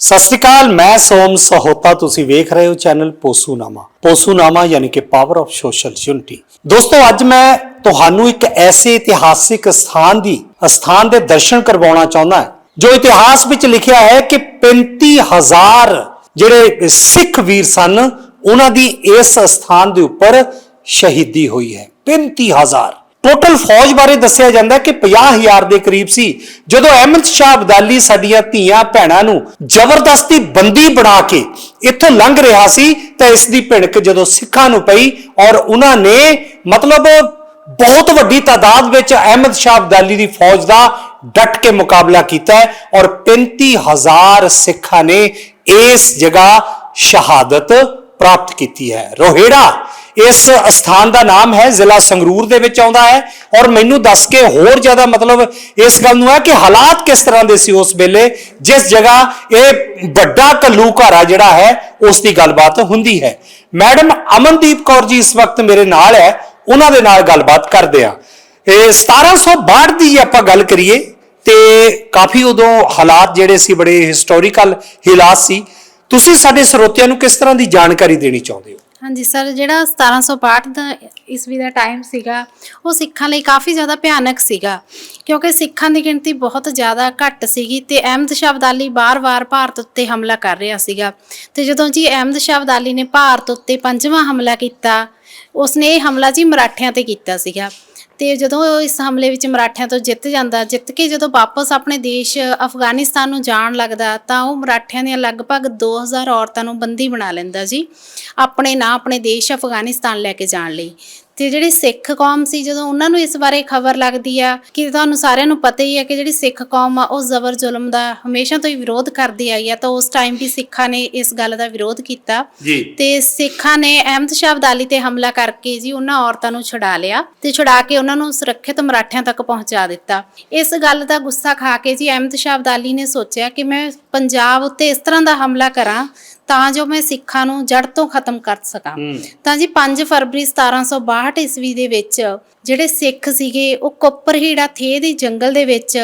ਸਤਿ ਸ਼੍ਰੀ ਅਕਾਲ, ਮੈਂ ਸੋਮ ਸਹੋਤਾ, ਤੁਸੀਂ ਵੇਖ ਰਹੇ ਹੋ ਚੈਨਲ ਪੋਸੂਨਾਮਾ। ਪੋਸੂਨਾਮਾ ਯਾਨੀ ਕਿ ਪਾਵਰ ਆਫ ਸੋਸ਼ਲ ਯੂਨਿਟੀ ਦੋਸਤੋ, ਅੱਜ ਮੈਂ ਤੁਹਾਨੂੰ ਇੱਕ ਐਸੇ ਇਤਿਹਾਸਿਕ ਸਥਾਨ ਦੀ, ਸਥਾਨ ਦੇ ਦਰਸ਼ਨ ਕਰਵਾਉਣਾ ਚਾਹੁੰਦਾ ਹਾਂ, ਜੋ ਇਤਿਹਾਸ ਵਿੱਚ ਲਿਖਿਆ ਹੈ ਕਿ 35000 ਜਿਹੜੇ ਸਿੱਖ ਵੀਰ ਸਨ, ਉਹਨਾਂ ਦੀ ਇਸ ਸਥਾਨ ਦੇ ਉੱਪਰ ਸ਼ਹੀਦੀ ਹੋਈ ਹੈ। 35000 ਟੋਟਲ ਫੌਜ ਬਾਰੇ ਦੱਸਿਆ ਜਾਂਦਾ ਹੈ ਕਿ 50000 ਦੇ ਕਰੀਬ ਸੀ। ਜਦੋਂ ਅਹਿਮਦ ਸ਼ਾਹ ਅਬਦਾਲੀ ਸਾਡੀਆਂ ਧੀਆਂ ਭੈਣਾਂ ਨੂੰ ਜ਼ਬਰਦਸਤੀ ਬੰਦੀ ਬਣਾ ਕੇ ਇੱਥੋਂ ਲੰਘ ਰਿਹਾ ਸੀ, ਤਾਂ ਇਸ ਦੀ ਭਿਣਕ ਜਦੋਂ ਸਿੱਖਾਂ ਨੂੰ ਪਈ ਔਰ ਉਹਨਾਂ ਨੇ ਮਤਲਬ ਬਹੁਤ ਵੱਡੀ ਤਾਦਾਦ ਵਿੱਚ ਅਹਿਮਦ ਸ਼ਾਹ ਅਬਦਾਲੀ ਦੀ ਫੌਜ ਦਾ ਡਟ ਕੇ ਮੁਕਾਬਲਾ ਕੀਤਾ ਹੈ ਔਰ 35000 ਸਿੱਖਾਂ ਨੇ ਇਸ ਜਗ੍ਹਾ ਸ਼ਹਾਦਤ ਪ੍ਰਾਪਤ ਕੀਤੀ ਹੈ। ਰੋਹਿੜਾ ਇਸ ਸਥਾਨ ਦਾ ਨਾਮ ਹੈ, ਜ਼ਿਲ੍ਹਾ ਸੰਗਰੂਰ ਦੇ ਵਿੱਚ ਆਉਂਦਾ ਹੈ। ਔਰ ਮੈਨੂੰ ਦੱਸ ਕੇ ਹੋਰ ਜ਼ਿਆਦਾ ਮਤਲਬ ਇਸ ਗੱਲ ਨੂੰ ਹੈ ਕਿ ਹਾਲਾਤ ਕਿਸ ਤਰ੍ਹਾਂ ਦੇ ਸੀ ਉਸ ਵੇਲੇ, ਜਿਸ ਜਗ੍ਹਾ ਇਹ ਵੱਡਾ ਘੱਲੂਘਾਰਾ ਜਿਹੜਾ ਹੈ, ਉਸ ਦੀ ਗੱਲਬਾਤ ਹੁੰਦੀ ਹੈ। ਮੈਡਮ ਅਮਨਦੀਪ ਕੌਰ ਜੀ ਇਸ ਵਕਤ ਮੇਰੇ ਨਾਲ ਹੈ, ਉਹਨਾਂ ਦੇ ਨਾਲ ਗੱਲਬਾਤ ਕਰਦੇ ਆ ਇਹ 1762 ਦੀ ਜੇ ਆਪਾਂ ਗੱਲ ਕਰੀਏ, ਤੇ ਕਾਫੀ ਉਦੋਂ ਹਾਲਾਤ ਜਿਹੜੇ ਸੀ ਬੜੇ ਹਿਸਟੋਰੀਕਲ ਹਾਲਾਤ ਸੀ। ਤੁਸੀਂ ਸਾਡੇ ਸਰੋਤਿਆਂ ਨੂੰ ਕਿਸ ਤਰ੍ਹਾਂ ਦੀ ਜਾਣਕਾਰੀ ਦੇਣੀ ਚਾਹੁੰਦੇ ਹੋ? ਹਾਂਜੀ, ਸਰ, ਜਿਹੜਾ 1762 ਦਾ ਈਸਵੀ ਦਾ ਟਾਈਮ ਸੀਗਾ, ਉਹ ਸਿੱਖਾਂ ਲਈ ਕਾਫੀ ਜ਼ਿਆਦਾ ਭਿਆਨਕ ਸੀਗਾ, ਕਿਉਂਕਿ ਸਿੱਖਾਂ ਦੀ ਗਿਣਤੀ ਬਹੁਤ ਜ਼ਿਆਦਾ ਘੱਟ ਸੀਗੀ ਤੇ ਅਹਿਮਦ ਸ਼ਾਹ ਅਬਦਾਲੀ ਬਾਰ-ਬਾਰ ਭਾਰਤ ਉੱਤੇ ਹਮਲਾ ਕਰ ਰਿਹਾ ਸੀਗਾ। ਤੇ ਜਦੋਂ ਜੀ ਅਹਿਮਦ ਸ਼ਾਹ ਅਬਦਾਲੀ ਨੇ ਭਾਰਤ ਉੱਤੇ ਪੰਜਵਾਂ ਹਮਲਾ ਕੀਤਾ, ਉਸਨੇ ਇਹ ਹਮਲਾ ਜੀ ਮਰਾਠਿਆਂ ਤੇ ਕੀਤਾ ਸੀਗਾ। ਤੇ ਜਦੋਂ ਉਹ ਇਸ ਹਮਲੇ ਵਿੱਚ ਮਰਾਠਿਆਂ ਤੋਂ ਜਿੱਤ ਜਾਂਦਾ, ਜਿੱਤ ਕੇ ਜਦੋਂ ਵਾਪਸ ਆਪਣੇ ਦੇਸ਼ ਅਫਗਾਨਿਸਤਾਨ ਨੂੰ ਜਾਣ ਲੱਗਦਾ, ਤਾਂ ਉਹ ਮਰਾਠਿਆਂ ਦੀਆਂ ਲਗਭਗ 2000 ਔਰਤਾਂ ਨੂੰ ਬੰਦੀ ਬਣਾ ਲੈਂਦਾ ਜੀ ਆਪਣੇ ਨਾਂ ਆਪਣੇ ਦੇਸ਼ ਅਫਗਾਨਿਸਤਾਨ ਲੈ ਕੇ ਜਾਣ ਲਈ। ਤੇ ਜਿਹੜੀ ਸਿੱਖ ਕੌਮ ਸੀ ਜਦੋਂ ਉਹਨਾਂ ਨੂੰ ਇਸ ਬਾਰੇ ਖਬਰ ਲੱਗਦੀ ਆ ਕਿ ਤੁਹਾਨੂੰ ਸਾਰਿਆਂ ਨੂੰ ਪਤਾ ਹੀ ਹੈ ਕਿ ਜਿਹੜੀ ਸਿੱਖ ਕੌਮ ਆ ਉਹ ਜ਼ਬਰ ਜ਼ੁਲਮ ਦਾ ਹਮੇਸ਼ਾ ਤੋਂ ਹੀ ਵਿਰੋਧ ਕਰਦੀ ਆਈ ਆ ਤਾਂ ਉਸ ਟਾਈਮ ਵੀ ਸਿੱਖਾਂ ਨੇ ਇਸ ਗੱਲ ਦਾ ਵਿਰੋਧ ਕੀਤਾ। ਤੇ ਸਿੱਖਾਂ ਨੇ ਅਹਿਮਦ ਸ਼ਾਹ ਅਬਦਾਲੀ ਤੇ ਹਮਲਾ ਕਰਕੇ ਜੀ ਉਹਨਾਂ ਔਰਤਾਂ ਨੂੰ ਛੁਡਾ ਲਿਆ ਤੇ ਛੁਡਾ ਕੇ ਉਹਨਾਂ ਨੂੰ ਸੁਰੱਖਿਅਤ ਮਰਾਠਿਆਂ ਤੱਕ ਪਹੁੰਚਾ ਦਿੱਤਾ। ਇਸ ਗੱਲ ਦਾ ਗੁੱਸਾ ਖਾ ਕੇ ਜੀ ਅਹਿਮਦ ਸ਼ਾਹ ਅਬਦਾਲੀ ਨੇ ਸੋਚਿਆ ਕਿ ਮੈਂ ਪੰਜਾਬ ਉੱਤੇ ਇਸ ਤਰ੍ਹਾਂ ਦਾ ਹਮਲਾ ਕਰਾਂ ਤਾਂ ਜੋ ਮੈਂ ਸਿੱਖਾਂ ਨੂੰ ਜੜ ਤੋਂ ਖਤਮ ਕਰ ਸਕਾਂ। ਤਾਂ ਜੀ 5 ਫਰਵਰੀ 1762 ਈਸਵੀ ਦੇ ਵਿੱਚ ਜਿਹੜੇ ਸਿੱਖ ਸੀਗੇ ਉਹ ਕੋਪਰਹੀੜਾ ਥੇ ਦੇ ਜੰਗਲ ਦੇ ਵਿੱਚ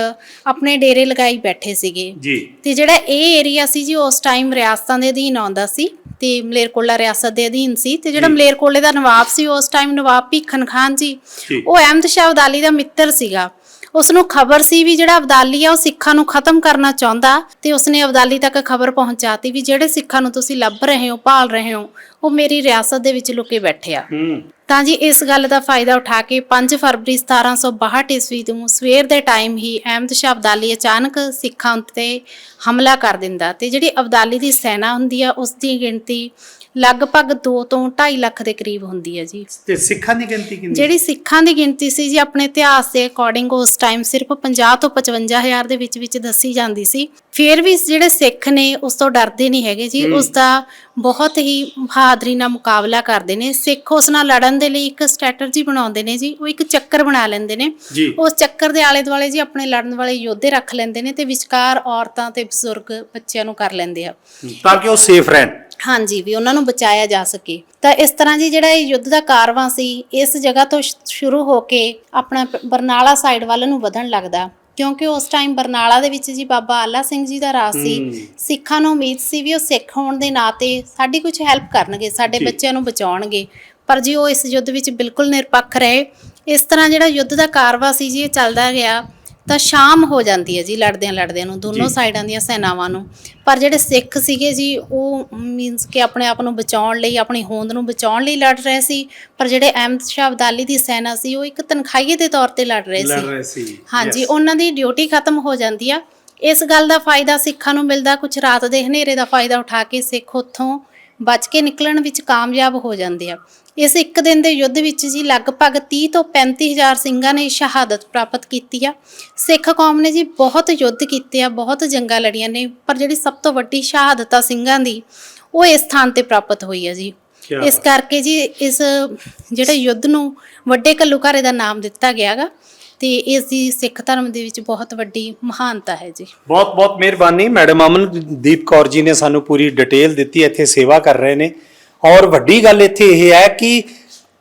ਆਪਣੇ ਡੇਰੇ ਲਗਾਈ ਬੈਠੇ ਸੀਗੇ। ਜੀ। ਤੇ ਜਿਹੜਾ ਇਹ ਏਰੀਆ ਸੀ ਜੀ ਉਸ ਟਾਈਮ ਰਿਆਸਤਾਂ ਦੇ ਅਧੀਨ ਆਉਂਦਾ ਸੀ ਤੇ ਮਲੇਰਕੋਟਲਾ ਰਿਆਸਤ ਦੇ ਅਧੀਨ ਸੀ ਤੇ ਜਿਹੜਾ ਮਲੇਰਕੋਟਲੇ ਦਾ ਨਵਾਬ ਸੀ ਉਸ ਟਾਈਮ ਨਵਾਬ ਭੀਖਨ ਖਾਨ ਜੀ ਜੀ। ਉਹ ਅਹਿਮਦ ਸ਼ਾਹ ਅਬਦਾਲੀ ਦਾ ਮਿੱਤਰ ਸੀਗਾ। ਉਸ ਨੂੰ ਖਬਰ ਸੀ ਵੀ ਜਿਹੜਾ ਅਬਦਾਲੀ ਆ, ਉਹ ਸਿੱਖਾਂ ਨੂੰ ਖਤਮ ਕਰਨਾ ਚਾਹੁੰਦਾ ਤੇ ਉਸਨੇ ਅਬਦਾਲੀ ਤੱਕ ਖਬਰ ਪਹੁੰਚਾਤੀ ਵੀ ਜਿਹੜੇ ਸਿੱਖਾਂ ਨੂੰ ਤੁਸੀਂ ਲੱਭ ਰਹੇ ਹੋ, ਭਾਲ ਰਹੇ ਹੋ, ਉਹ ਮੇਰੀ ਰਿਆਸਤ ਦੇ ਵਿੱਚ ਲੁਕੇ ਬੈਠੇ ਆ। ਤਾਂ ਜੀ ਇਸ ਗੱਲ ਦਾ ਫਾਇਦਾ ਉਠਾ ਕੇ 5 ਫਰਵਰੀ 1762 ਈਸਵੀ ਨੂੰ ਸਵੇਰ ਦੇ ਟਾਈਮ ਹੀ ਅਹਿਮਦ ਸ਼ਾਹ ਅਬਦਾਲੀ ਅਚਾਨਕ ਸਿੱਖਾਂ ਉੱਤੇ ਹਮਲਾ ਕਰ ਦਿੰਦਾ ਤੇ ਜਿਹੜੀ ਅਬਦਾਲੀ ਦੀ ਸੈਨਾ ਹੁੰਦੀ ਆ ਉਸ ਦੀ ਗਿਣਤੀ ਲਗਭਗ 2 ਤੋਂ 2.5 ਲੱਖ ਦੇ ਕਰੀਬ ਹੁੰਦੀ ਹੈ ਜੀ। ਤੇ ਸਿੱਖਾਂ ਦੀ ਗਿਣਤੀ ਕਿੰਨੀ? ਜਿਹੜੀ ਸਿੱਖਾਂ ਦੀ ਗਿਣਤੀ ਸੀ ਜੀ ਆਪਣੇ ਇਤਿਹਾਸ ਦੇ ਅਕੋਰਡਿੰਗ ਉਸ ਟਾਈਮ ਸਿਰਫ 50 ਤੋਂ 55 ਹਜ਼ਾਰ ਦੇ ਵਿੱਚ ਵਿੱਚ ਦੱਸੀ ਜਾਂਦੀ ਸੀ। ਫਿਰ ਵੀ ਜਿਹੜੇ ਸਿੱਖ ਨੇ ਉਸ ਤੋਂ ਡਰਦੇ ਨਹੀਂ ਹੈਗੇ ਜੀ ਉਸ ਦਾ ਬਹੁਤ ਹੀ ਬਹਾਦਰੀ ਨਾਲ ਮੁਕਾਬਲਾ ਕਰਦੇ ਨੇ। ਸਿੱਖ ਉਸ ਨਾਲ ਲੜਨ ਦੇ ਲਈ ਇੱਕ ਸਟ੍ਰੈਟਜੀ ਬਣਾਉਂਦੇ ਨੇ ਜੀ ਉਹ ਇੱਕ ਚੱਕਰ ਬਣਾ ਲੈਂਦੇ ਨੇ। ਉਸ ਚੱਕਰ ਦੇ ਆਲੇ ਦੁਆਲੇ ਜੀ ਆਪਣੇ ਲੜਨ ਵਾਲੇ ਯੋਧੇ ਰੱਖ ਲੈਂਦੇ ਨੇ ਤੇ ਵਿਚਕਾਰ ਔਰਤਾਂ ਤੇ ਬਜ਼ੁਰਗ ਬੱਚਿਆਂ ਨੂੰ ਕਰ ਲੈਂਦੇ ਆ। ਤਾਂ ਕਿ ਉਹ ਸੇਫ ਰਹਿਣ। ਹਾਂਜੀ ਵੀ ਉਹਨਾਂ ਨੂੰ ਬਚਾਇਆ ਜਾ ਸਕੇ। ਤਾਂ ਇਸ ਤਰ੍ਹਾਂ ਜੀ ਜਿਹੜਾ ਇਹ ਯੁੱਧ ਦਾ ਕਾਰਵਾਂ ਸੀ ਇਸ ਜਗ੍ਹਾ ਤੋਂ ਸ਼ੁਰੂ ਹੋ ਕੇ ਆਪਣਾ ਬਰਨਾਲਾ ਸਾਈਡ ਵੱਲ ਨੂੰ ਵਧਣ ਲੱਗਦਾ। ਕਿਉਂਕਿ ਉਸ ਟਾਈਮ ਬਰਨਾਲਾ ਦੇ ਵਿੱਚ ਜੀ ਬਾਬਾ ਆਲਾ ਸਿੰਘ ਜੀ ਦਾ ਰਾਜ ਸੀ। ਸਿੱਖਾਂ ਨੂੰ ਉਮੀਦ ਸੀ ਵੀ ਉਹ ਸਿੱਖ ਹੋਣ ਦੇ ਨਾਤੇ ਸਾਡੀ ਕੁਝ ਹੈਲਪ ਕਰਨਗੇ ਸਾਡੇ। ਬੱਚਿਆਂ ਨੂੰ ਬਚਾਉਣਗੇ। ਪਰ ਜੀ ਉਹ ਇਸ ਯੁੱਧ ਵਿੱਚ ਬਿਲਕੁਲ ਨਿਰਪੱਖ ਰਹੇ। ਇਸ ਤਰ੍ਹਾਂ ਜਿਹੜਾ ਯੁੱਧ ਦਾ ਕਾਰਵਾ ਸੀ ਜੀ ਇਹ ਚੱਲਦਾ ਗਿਆ ਤਾਂ ਸ਼ਾਮ ਹੋ ਜਾਂਦੀ ਹੈ ਜੀ ਲੜਦਿਆਂ ਲੜਦਿਆਂ ਨੂੰ ਦੋਨੋਂ। ਸਾਈਡਾਂ ਦੀਆਂ ਸੈਨਾਵਾਂ ਨੂੰ। ਪਰ ਜਿਹੜੇ ਸਿੱਖ ਸੀਗੇ ਜੀ ਉਹ ਮੀਨਸ ਕਿ ਆਪਣੇ ਆਪ ਨੂੰ ਬਚਾਉਣ ਲਈ ਆਪਣੀ ਹੋਂਦ ਨੂੰ ਬਚਾਉਣ ਲਈ ਲੜ ਰਹੇ ਸੀ। ਪਰ ਜਿਹੜੇ ਅਹਿਮਦ ਸ਼ਾਹ ਅਬਦਾਲੀ ਦੀ ਸੈਨਾ ਸੀ ਉਹ ਇੱਕ ਤਨਖਾਹੀਏ ਦੇ ਤੌਰ ਤੇ ਲੜ ਰਹੇ ਲੜ ਸੀ। ਰਹੇ ਸੀ ਹਾਂਜੀ ਉਹਨਾਂ ਦੀ ਡਿਊਟੀ ਖਤਮ ਹੋ ਜਾਂਦੀ ਆ। ਇਸ ਗੱਲ ਦਾ ਫਾਇਦਾ ਸਿੱਖਾਂ ਨੂੰ ਮਿਲਦਾ। ਕੁਝ ਰਾਤ ਦੇ ਹਨੇਰੇ ਦਾ ਫਾਇਦਾ ਉਠਾ ਕੇ ਸਿੱਖ ਉੱਥੋਂ ਬਚ ਕੇ ਨਿਕਲਣ ਵਿੱਚ ਕਾਮਯਾਬ ਹੋ ਜਾਂਦੇ ਆ। ਇਸ ਇੱਕ ਦਿਨ ਦੇ ਯੁੱਧ ਵਿੱਚ ਜੀ ਲਗਭਗ 30 ਤੋਂ 35 ਹਜ਼ਾਰ ਸਿੰਘਾਂ ਨੇ ਸ਼ਹਾਦਤ ਪ੍ਰਾਪਤ ਕੀਤੀ ਆ। ਸਿੱਖ ਕੌਮ ਨੇ ਜੀ ਬਹੁਤ ਯੁੱਧ ਕੀਤੇ ਆ ਬਹੁਤ ਜੰਗਾਂ ਲੜੀਆਂ ਨੇ ਪਰ ਜਿਹੜੀ ਸਭ ਤੋਂ ਵੱਡੀ ਸ਼ਹਾਦਤ ਆ ਸਿੰਘਾਂ ਦੀ ਉਹ ਇਸ ਥਾਂ ਤੇ ਪ੍ਰਾਪਤ ਹੋਈ ਆ ਜੀ। ਇਸ ਕਰਕੇ ਜੀ ਇਸ ਜਿਹੜੇ ਯੁੱਧ ਨੂੰ ਵੱਡੇ ਘੱਲੂਘਾਰੇ ਦਾ ਨਾਮ ਦਿੱਤਾ ਗਿਆਗਾ ਤੇ ਇਸ ਦੀ ਸਿੱਖ ਧਰਮ ਦੇ ਵਿੱਚ ਬਹੁਤ ਵੱਡੀ ਮਹਾਨਤਾ ਹੈ ਜੀ। ਬਹੁਤ ਬਹੁਤ ਮਿਹਰਬਾਨੀ ਮੈਡਮ ਅਮਨਦੀਪ ਕੌਰ ਜੀ ਨੇ ਸਾਨੂੰ ਪੂਰੀ ਡਿਟੇਲ ਦਿੱਤੀ, ਇੱਥੇ ਸੇਵਾ ਕਰ ਰਹੇ ਨੇ। ਔਰ ਵੱਡੀ ਗੱਲ ਇੱਥੇ ਇਹ ਹੈ ਕਿ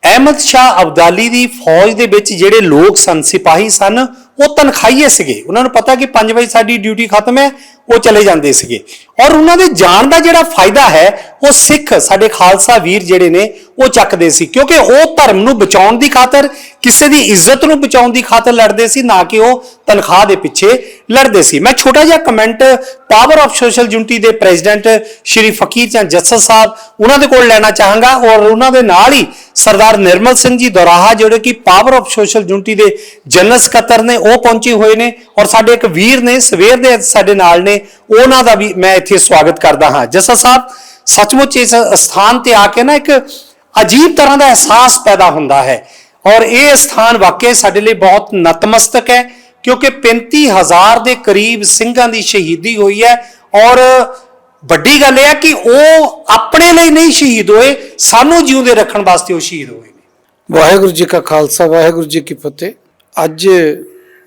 ਅਹਿਮਦ ਸ਼ਾਹ ਅਬਦਾਲੀ ਦੀ ਫੌਜ ਦੇ ਵਿੱਚ ਜਿਹੜੇ ਲੋਕ ਸਨ, ਸਿਪਾਹੀ ਸਨ, ਉਹ ਤਨਖਾਹੀਏ ਸੀਗੇ। ਉਹਨਾਂ ਨੂੰ ਪਤਾ ਕਿ 5 ਵਜੇ ਸਾਡੀ ਡਿਊਟੀ ਖਤਮ ਹੈ ਉਹ ਚਲੇ ਜਾਂਦੇ ਸੀਗੇ। ਔਰ ਉਹਨਾਂ ਦੇ ਜਾਣ ਦਾ ਜਿਹੜਾ ਫਾਇਦਾ ਹੈ, ਉਹ ਸਿੱਖ ਸਾਡੇ ਖਾਲਸਾ ਵੀਰ ਜਿਹੜੇ ਨੇ, ਉਹ ਚੱਕਦੇ ਸੀ। ਕਿਉਂਕਿ ਉਹ ਧਰਮ ਨੂੰ ਬਚਾਉਣ ਦੀ ਖਾਤਰ, ਕਿਸੇ ਦੀ ਇੱਜ਼ਤ ਨੂੰ ਬਚਾਉਣ ਦੀ ਖਾਤਰ ਲੜਦੇ ਸੀ, ਨਾ ਕਿ ਉਹ ਤਨਖਾਹ ਦੇ ਪਿੱਛੇ ਲੜਦੇ ਸੀ। ਮੈਂ ਛੋਟਾ ਜਿਹਾ comment power of social unity ਦੇ ਪ੍ਰੈਜ਼ੀਡੈਂਟ ਸ਼੍ਰੀ ਫਕੀਰ ਚੰਦ ਜੱਸਰ ਸਾਹਿਬ, ਉਹਨਾਂ ਦੇ ਕੋਲ ਲੈਣਾ ਚਾਹਾਂਗਾ। ਔਰ ਉਹਨਾਂ ਦੇ ਨਾਲ ਹੀ ਸਰਦਾਰ ਨਿਰਮਲ ਸਿੰਘ ਜੀ ਦੋਰਾਹਾ, ਜਿਹੜੇ ਕਿ ਪਾਵਰ ਆਫ ਸੋਸ਼ਲ ਯੂਨਿਟੀ ਦੇ ਜਨਰਲ ਸਕੱਤਰ ਨੇ, ਉਹ ਪਹੁੰਚੇ ਹੋਏ ਨੇ। ਔਰ ਸਾਡੇ ਇੱਕ ਵੀਰ ਨੇ, ਸਵੇਰ ਦੇ ਸਾਡੇ ਨਾਲ ਨੇ ਉਹਨਾਂ ਦਾ ਵੀ ਮੈਂ ਇੱਥੇ ਸਵਾਗਤ ਕਰਦਾ ਹਾਂ। ਜੱਸਾ ਸਾਹਿਬ, ਸੱਚਮੁੱਚ ਇਸ ਸਥਾਨ ਤੇ ਆ ਕੇ ਨਾ ਇੱਕ ਅਜੀਬ ਤਰ੍ਹਾਂ ਦਾ ਅਹਿਸਾਸ ਪੈਦਾ ਹੁੰਦਾ ਹੈ। ਔਰ ਇਹ ਸਥਾਨ ਵਾਕਈ ਸਾਡੇ ਲਈ ਬਹੁਤ ਨਤਮਸਤਕ ਹੈ, ਕਿਉਂਕਿ 35000 ਦੇ ਕਰੀਬ ਸਿੰਘਾਂ ਦੀ ਸ਼ਹੀਦੀ ਹੋਈ ਹੈ। ਔਰ ਵੱਡੀ ਗੱਲ ਇਹ ਹੈ ਕਿ ਉਹ ਆਪਣੇ ਲਈ ਨਹੀਂ ਸ਼ਹੀਦ ਹੋਏ, ਸਾਨੂੰ ਜਿਉਂਦੇ ਰੱਖਣ ਵਾਸਤੇ ਉਹ ਸ਼ਹੀਦ ਹੋਏ ਨੇ। ਵਾਹਿਗੁਰੂ ਜੀ ਕਾ ਖਾਲਸਾ, ਵਾਹਿਗੁਰੂ ਜੀ ਕੀ ਫਤਿਹ। ਅੱਜ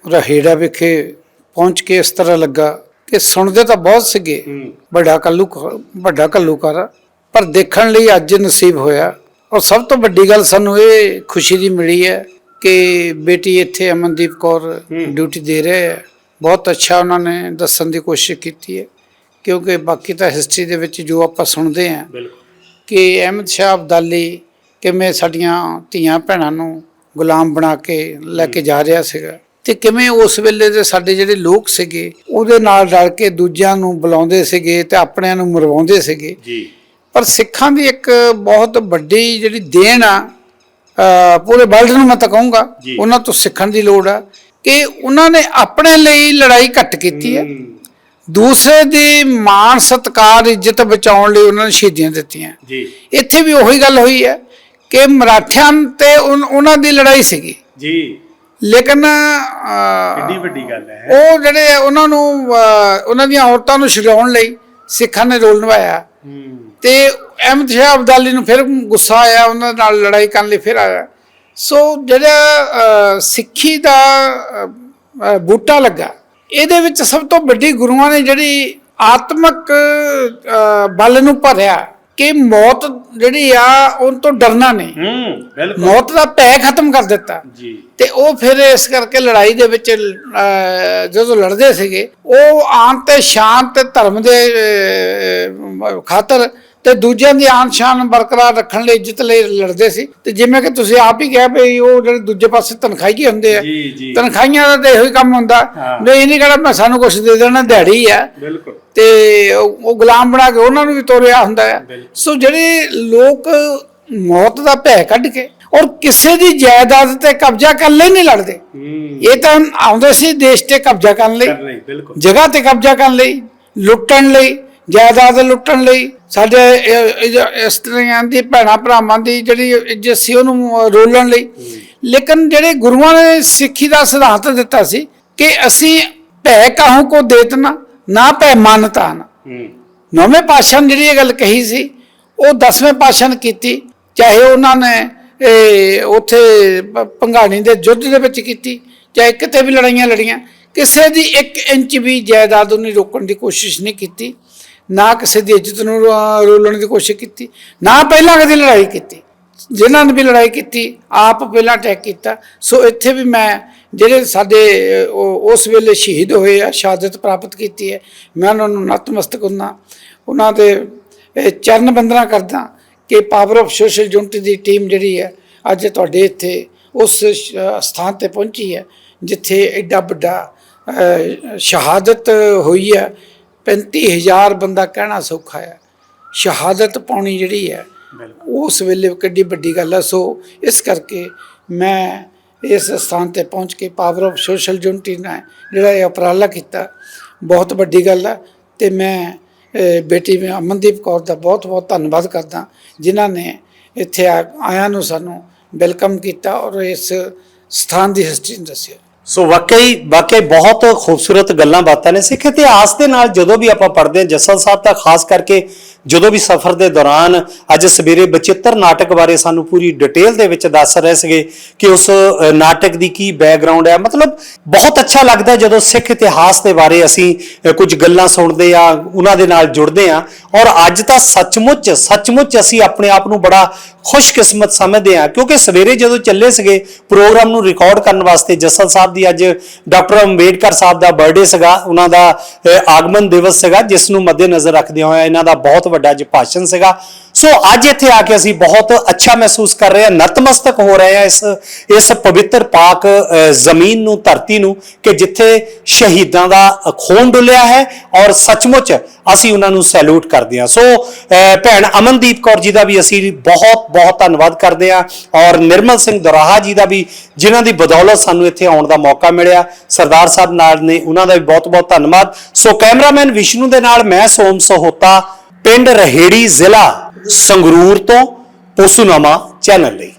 ਰਹੇੜਾ ਵਿਖੇ ਪਹੁੰਚ ਕੇ ਇਸ ਤਰ੍ਹਾਂ ਲੱਗਾ ਕਿ ਸੁਣਦੇ ਤਾਂ ਬਹੁਤ ਸੀਗੇ। ਵੱਡਾ ਕੱਲੂ ਵੱਡਾ ਕੱਲੂਕਾਰ ਪਰ ਦੇਖਣ ਲਈ ਅੱਜ ਨਸੀਬ ਹੋਇਆ। ਔਰ ਸਭ ਤੋਂ ਵੱਡੀ ਗੱਲ ਸਾਨੂੰ ਇਹ ਖੁਸ਼ੀ ਦੀ ਮਿਲੀ ਹੈ ਕਿ ਬੇਟੀ ਇੱਥੇ ਅਮਨਦੀਪ ਕੌਰ ਡਿਊਟੀ ਦੇ ਰਹੇ ਹੈ। ਬਹੁਤ ਅੱਛਾ ਉਹਨਾਂ ਨੇ ਦੱਸਣ ਦੀ ਕੋਸ਼ਿਸ਼ ਕੀਤੀ ਹੈ। ਕਿਉਂਕਿ ਬਾਕੀ ਤਾਂ ਹਿਸਟਰੀ ਦੇ ਵਿੱਚ ਜੋ ਆਪਾਂ ਸੁਣਦੇ ਬਿਲਕੁਲ। ਕਿ ਅਹਿਮਦ ਸ਼ਾਹ ਅਬਦਾਲੀ ਕਿਵੇਂ ਸਾਡੀਆਂ ਧੀਆਂ ਭੈਣਾਂ ਨੂੰ ਗੁਲਾਮ ਬਣਾ ਕੇ ਲੈ ਕੇ ਜਾ ਰਿਹਾ ਸੀਗਾ। ਤੇ ਕਿਵੇਂ ਉਸ ਵੇਲੇ ਦੇ ਸਾਡੇ ਜਿਹੜੇ ਲੋਕ ਸੀਗੇ ਉਹਦੇ ਨਾਲ ਰਲ ਕੇ ਦੂਜਿਆਂ ਨੂੰ ਬੁਲਾਉਂਦੇ ਸੀਗੇ ਤੇ ਆਪਣਿਆਂ ਨੂੰ ਮਰਵਾਉਂਦੇ ਸੀਗੇ। ਜੀ। ਪਰ ਸਿੱਖਾਂ ਦੀ ਇੱਕ ਬਹੁਤ ਵੱਡੀ ਜਿਹੜੀ ਦੇਣ ਆ ਪੂਰੇ ਵਰਲਡ ਨੂੰ ਮੈਂ ਤਾਂ ਕਹੂੰਗਾ। ਉਹਨਾਂ ਤੋਂ ਸਿੱਖਣ ਦੀ ਲੋੜ ਆ ਕਿ ਉਹਨਾਂ ਨੇ ਆਪਣੇ ਲਈ ਲੜਾਈ ਘੱਟ ਕੀਤੀ ਹੈ। ਦੂਸਰੇ ਦੀ ਮਾਣ ਸਤਕਾਰ ਇੱਜ਼ਤ ਬਚਾਉਣ ਲਈ ਉਹਨਾਂ ਨੇ ਸ਼ਹੀਦੀਆਂ ਦਿੱਤੀਆਂ। ਜੀ। ਇੱਥੇ ਵੀ ਉਹੀ ਗੱਲ ਹੋਈ ਹੈ ਕਿ ਮਰਾਠਿਆਂ ਤੇ ਉਹਨਾਂ ਦੀ ਲੜਾਈ ਸੀਗੀ। ਜੀ। ਲੇਕਿਨ ਅਹ, ਵੱਡੀ ਗੱਲ ਹੈ। ਉਹ ਜਿਹੜੇ ਉਹਨਾਂ ਨੂੰ ਉਹਨਾਂ ਦੀਆਂ ਔਰਤਾਂ ਨੂੰ ਛਡਾਉਣ ਲਈ ਸਿੱਖਾਂ ਨੇ ਰੋਲ ਨਿਭਾਇਆ। ਤੇ ਅਹਿਮਦ ਸ਼ਾਹ ਅਬਦਾਲੀ ਨੂੰ ਫਿਰ ਗੁੱਸਾ ਆਇਆ ਉਹਨਾਂ ਨਾਲ ਲੜਾਈ ਕਰਨ ਲਈ ਫਿਰ ਆਇਆ। ਸੋ ਜਿਹੜਾ ਸਿੱਖੀ ਦਾ ਬੂਟਾ ਲੱਗਾ ਇਹਦੇ ਵਿੱਚ ਸਭ ਤੋਂ ਵੱਡੀ ਗੁਰੂਆਂ ਨੇ ਜਿਹੜੀ ਆਤਮਿਕ ਬਲ ਨੂੰ ਭਰਿਆ। ਕਿ ਮੌਤ ਜਿਹੜੀ ਆ ਉਹਨਾਂ ਤੋਂ ਡਰਨਾ ਨਹੀਂ। ਹੂੰ ਬਿਲਕੁਲ। ਮੌਤ ਦਾ ਭੈ ਖਤਮ ਕਰ ਦਿੱਤਾ। ਜੀ। ਤੇ ਉਹ ਫਿਰ ਇਸ ਕਰਕੇ ਲੜਾਈ ਦੇ ਵਿੱਚ ਜਦੋਂ ਲੜਦੇ ਸੀਗੇ ਉਹ ਆਨ ਤੇ ਸ਼ਾਨ ਤੇ ਧਰਮ ਦੇ ਖਾਤਰ ਤੇ ਦੂਜਿਆਂ ਦੀ ਆਨ ਸ਼ਾਨ ਬਰਕਰਾਰ ਰੱਖਣ ਲਈ ਇੱਜ਼ਤ ਲਈ ਲੜਦੇ ਸੀ। ਤੇ ਜਿਵੇਂ ਕਿ ਤੁਸੀਂ ਆਪ ਹੀ ਕਿਹਾ ਵੀ ਉਹ ਜਿਹੜੇ ਦੂਜੇ ਪਾਸੇ ਤਨਖਾਹੀ ਹੁੰਦੇ ਆ ਤਨਖਾਹੀਆਂ ਦਾ ਤਾਂ ਇਹੋ ਹੀ ਕੰਮ ਹੁੰਦਾ। ਹਾਂ। ਵੀ ਇਹ ਨਹੀਂ ਕਹਣਾ ਮੈਂ ਸਾਨੂੰ ਕੁਝ ਦੇ ਦੇਣਾ ਦਿਹਾੜੀ ਆ। ਬਿਲਕੁਲ। ਤੇ ਉਹ ਗੁਲਾਮ ਬਣਾ ਕੇ ਉਹਨਾਂ ਨੂੰ ਵੀ ਤੋਰਿਆ ਹੁੰਦਾ ਬਿਲਕੁਲ। ਸੋ ਜਿਹੜੇ ਲੋਕ ਮੌਤ ਦਾ ਭੈ ਕੱਢ ਕੇ ਔਰ ਕਿਸੇ ਦੀ ਜਾਇਦਾਦ ਤੇ ਕਬਜ਼ਾ ਕਰਨ ਲਈ ਨਹੀਂ ਲੜਦੇ ਇਹ ਤਾਂ ਆਉਂਦੇ ਸੀ ਦੇਸ਼ ਤੇ ਕਬਜ਼ਾ ਕਰਨ ਲਈ। ਜਗ੍ਹਾ ਤੇ ਕਬਜ਼ਾ ਕਰਨ ਲਈ ਲੁੱਟਣ ਲਈ ਜਾਇਦਾਦ ਲੁੱਟਣ ਲਈ ਸਾਡੇ ਇਹ- ਇਹ- ਇਸ ਤਰ੍ਹਾਂ ਦੀ ਭੈਣਾ ਭਰਾਵਾਂ ਦੀ ਜਿਹੜੀ ਇੱਜ਼ਤ ਸੀ ਉਹਨੂੰ ਰੋਲਣ ਲਈ। ਲੇਕਿਨ ਜਿਹੜੇ ਗੁਰੂਆਂ ਨੇ ਸਿੱਖੀ ਦਾ ਸਿਧਾਂਤ ਦਿੱਤਾ ਸੀ ਕਿ ਅਸੀਂ ਭੈ ਕਾਹੂ ਕੋ ਦੇਤਨਾ ਨਾ ਭੈ ਮਾਨਤਾ ਨਾ। ਨੌਵੇਂ ਪਾਤਸ਼ਾਹ ਨੇ ਜਿਹੜੀ ਇਹ ਗੱਲ ਕਹੀ ਸੀ ਉਹ ਦਸਵੇਂ ਪਾਤਸ਼ਾਹ ਨੇ ਕੀਤੀ ਚਾਹੇ ਉਹਨਾਂ ਨੇ ਇਹ ਉੱਥੇ ਪ- ਭੰਗਾਣੀ ਦੇ ਯੁੱਧ ਦੇ ਵਿੱਚ ਕੀਤੀ ਚਾਹੇ ਕਿਤੇ ਵੀ ਲੜਾਈਆਂ ਲੜੀਆਂ ਕਿਸੇ ਦੀ 1 ਇੰਚ ਵੀ ਜਾਇਦਾਦ ਉਹਨੇ ਰੋਕਣ ਦੀ ਕੋਸ਼ਿਸ਼ ਨਹੀਂ ਕੀਤੀ। ਨਾ ਕਿਸੇ ਦੀ ਇੱਜ਼ਤ ਨੂੰ ਰੋ- ਰੋਲਣ ਦੀ ਕੋਸ਼ਿਸ਼ ਕੀਤੀ, ਨਾ ਪਹਿਲਾਂ ਕਦੇ ਲੜਾਈ ਕੀਤੀ। ਜਿਨ੍ਹਾਂ ਨੇ ਵੀ ਲੜਾਈ ਕੀਤੀ, ਆਪ ਪਹਿਲਾਂ ਅਟੈਕ ਕੀਤਾ। ਸੋ ਇੱਥੇ ਵੀ ਮੈਂ, ਜਿਹੜੇ ਸਾਡੇ ਉਹ- ਉਸ ਵੇਲੇ ਸ਼ਹੀਦ ਹੋਏ ਆ, ਸ਼ਹਾਦਤ ਪ੍ਰਾਪਤ ਕੀਤੀ ਹੈ, ਮੈਂ ਉਹਨਾਂ ਨੂੰ ਨਤਮਸਤਕ ਹੁੰਦਾ। ਉਹਨਾਂ ਦੇ ਚਰਨ ਬੰਦਨਾ ਕਰਦਾ ਕਿ ਪਾਵਰ ਆਫ ਸੋਸ਼ਲ ਯੂਨਿਟੀ ਦੀ ਟੀਮ ਜਿਹੜੀ ਹੈ, ਅੱਜ ਤੁਹਾਡੇ ਇੱਥੇ ਉਸ ਸ਼- ਸਥਾਨ ਤੇ ਪਹੁੰਚੀ ਹੈ, ਜਿੱਥੇ ਐਡਾ ਵੱਡਾ ਸ਼ਹਾਦਤ ਹੋਈ ਹੈ। 35000 ਬੰਦਾ ਕਹਿਣਾ ਸੌਖਾ ਹੈ। ਸ਼ਹਾਦਤ ਪਾਉਣੀ ਜਿਹੜੀ ਹੈ ਉਸ ਵੇਲੇ ਕਿੱਡੀ ਵੱਡੀ ਗੱਲ ਹੈ। ਸੋ ਇਸ ਕਰਕੇ ਮੈਂ ਇਸ ਸਥਾਨ ਤੇ ਪਹੁੰਚ ਕੇ ਪਾਵਰ ਆਫ ਸੋਸ਼ਲ ਯੂਨਿਟੀ ਨੇ ਜਿਹੜਾ ਇਹ ਉਪਰਾਲਾ ਕੀਤਾ ਬਹੁਤ ਵੱਡੀ ਗੱਲ ਹੈ। ਤੇ ਮੈਂ ਬੇਟੀ ਅਮਨਦੀਪ ਕੌਰ ਦਾ ਬਹੁਤ ਬਹੁਤ ਧੰਨਵਾਦ ਕਰਦਾ ਜਿਨ੍ਹਾਂ ਨੇ ਇੱਥੇ ਆਇਆਂ ਨੂੰ ਸਾਨੂੰ ਵੈਲਕਮ ਕੀਤਾ ਔਰ ਇਸ ਸਥਾਨ ਦੀ ਹਿਸਟਰੀ ਦੱਸਿਆ। ਸੋ ਵਾਕਈ ਵਾਕਈ ਬਹੁਤ ਖੂਬਸੂਰਤ ਗੱਲਾਂ ਬਾਤਾਂ ਨੇ। ਸਿੱਖ ਇਤਿਹਾਸ ਦੇ ਨਾਲ ਜਦੋਂ ਵੀ ਆਪਾਂ ਪੜ੍ਹਦੇ ਹਾਂ, ਜਸਲ ਸਾਹਿਬ ਤਾਂ ਖਾਸ ਕਰਕੇ ਜਦੋਂ ਵੀ ਸਫ਼ਰ ਦੇ ਦੌਰਾਨ ਅੱਜ ਸਵੇਰੇ ਬਚਿੱਤਰ ਨਾਟਕ ਬਾਰੇ ਸਾਨੂੰ ਪੂਰੀ ਡਿਟੇਲ ਦੇ ਵਿੱਚ ਦੱਸ ਰਹੇ ਸੀਗੇ ਕਿ ਉਸ ਨਾਟਕ ਦੀ ਕੀ ਬੈਕਗ੍ਰਾਉਂਡ ਹੈ ਮਤਲਬ ਬਹੁਤ ਅੱਛਾ ਲੱਗਦਾ ਜਦੋਂ ਸਿੱਖ ਇਤਿਹਾਸ ਦੇ ਬਾਰੇ ਅਸੀਂ ਕੁਝ ਗੱਲਾਂ ਸੁਣਦੇ ਆ ਉਹਨਾਂ ਦੇ ਨਾਲ ਜੁੜਦੇ ਆ ਔਰ ਅੱਜ ਤਾਂ ਸੱਚਮੁੱਚ ਸੱਚਮੁੱਚ ਅਸੀਂ ਆਪਣੇ ਆਪ ਨੂੰ ਬੜਾ ਖੁਸ਼ਕਿਸਮਤ ਸਮਝਦੇ ਹਾਂ। ਕਿਉਂਕਿ ਸਵੇਰੇ ਜਦੋਂ ਚੱਲੇ ਸੀਗੇ, ਪ੍ਰੋਗਰਾਮ ਨੂੰ ਰਿਕਾਰਡ ਕਰਨ ਵਾਸਤੇ ਜੱਸਲ ਸਾਹਿਬ ਦੀ ਅੱਜ ਡਾਕਟਰ ਅੰਬੇਡਕਰ ਸਾਹਿਬ ਦਾ ਬਰਥਡੇ ਸੀਗਾ, ਉਹਨਾਂ ਦਾ ਆਗਮਨ ਦਿਵਸ ਸੀਗਾ ਜਿਸ ਨੂੰ ਮੱਦੇਨਜ਼ਰ ਰੱਖਦਿਆਂ ਹੋਇਆ ਇਹਨਾਂ ਦਾ ਬਹੁਤ ਵੱਡਾ ਅੱਜ ਭਾਸ਼ਣ ਸੀਗਾ। ਸੋ ਅੱਜ ਇੱਥੇ ਆ ਕੇ ਅਸੀਂ ਬਹੁਤ ਅੱਛਾ ਮਹਿਸੂਸ ਕਰ ਰਹੇ ਹਾਂ, ਨਤਮਸਤਕ ਹੋ ਰਹੇ ਹਾਂ ਇਸ ਇਸ ਪਵਿੱਤਰ ਪਾਕ ਜ਼ਮੀਨ ਨੂੰ, ਧਰਤੀ ਨੂੰ, ਕਿ ਜਿੱਥੇ ਸ਼ਹੀਦਾਂ ਦਾ ਖੂਨ ਡੁੱਲਿਆ ਹੈ ਔਰ ਸੱਚਮੁੱਚ ਅਸੀਂ ਉਹਨਾਂ ਨੂੰ ਸੈਲੂਟ ਕਰਦੇ ਹਾਂ। ਸੋ ਭੈਣ ਅਮਨਦੀਪ ਕੌਰ ਜੀ ਦਾ ਵੀ ਅਸੀਂ ਬਹੁਤ ਬਹੁਤ ਧੰਨਵਾਦ ਕਰਦੇ ਹਾਂ ਔਰ ਨਿਰਮਲ ਸਿੰਘ ਦਰਾਹਾ ਜੀ ਦਾ ਵੀ, ਜਿਨ੍ਹਾਂ ਦੀ ਬਦੌਲਤ ਸਾਨੂੰ ਇੱਥੇ ਆਉਣ ਦਾ ਮੌਕਾ ਮਿਲਿਆ। ਸਰਦਾਰ ਸਾਹਿਬ ਨਾਲ ਨੇ ਉਹਨਾਂ ਦਾ ਵੀ ਬਹੁਤ ਬਹੁਤ ਧੰਨਵਾਦ। ਸੋ ਕੈਮਰਾਮੈਨ ਵਿਸ਼ਨੂੰ ਦੇ ਨਾਲ ਮੈਂ ਸੋਮ ਸਹੋਤਾ, ਪਿੰਡ ਰਹੇੜੀ ਜ਼ਿਲ੍ਹਾ। ਸੰਗਰੂਰ ਤੋਂ ਪੋਸੂਨਾਮਾ ਚੈਨਲ ਲਈ।